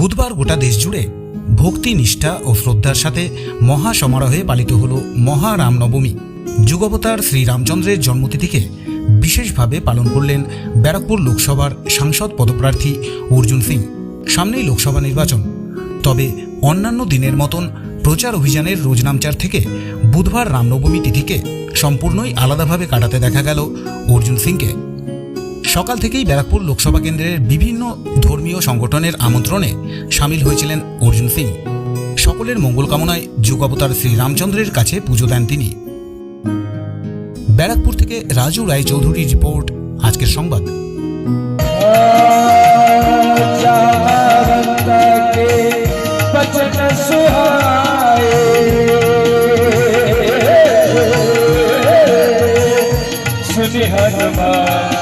বুধবার গোটা দেশ জুড়ে ভক্তি, নিষ্ঠা ও শ্রদ্ধার সাথে মহা সমারোহে পালিত হল মহারামনবমী। যুগবতার শ্রীরামচন্দ্রের জন্মতিথিকে বিশেষভাবে পালন করলেন ব্যারাকপুর লোকসভার সাংসদ পদপ্রার্থী অর্জুন সিং। সামনেই লোকসভা নির্বাচন। তবে অন্যান্য দিনের মতন প্রচার অভিযানের রোজনামচার থেকে বুধবার রামনবমী তিথিকে সম্পূর্ণই আলাদাভাবে কাটাতে দেখা গেল অর্জুন সিংকে। সকাল থেকেই ব্যারাকপুর লোকসভা কেন্দ্রের বিভিন্ন ধর্মীয় সংগঠনের আমন্ত্রণে সামিল হয়েছিলেন অর্জুন সিং। সকলের মঙ্গল কামনায় যুগাবতার শ্রীরামচন্দ্রের কাছে পুজো দেন তিনি। ব্যারাকপুর থেকে রাজু রায় চৌধুরীর রিপোর্ট, আজকের সংবাদ। सुहाए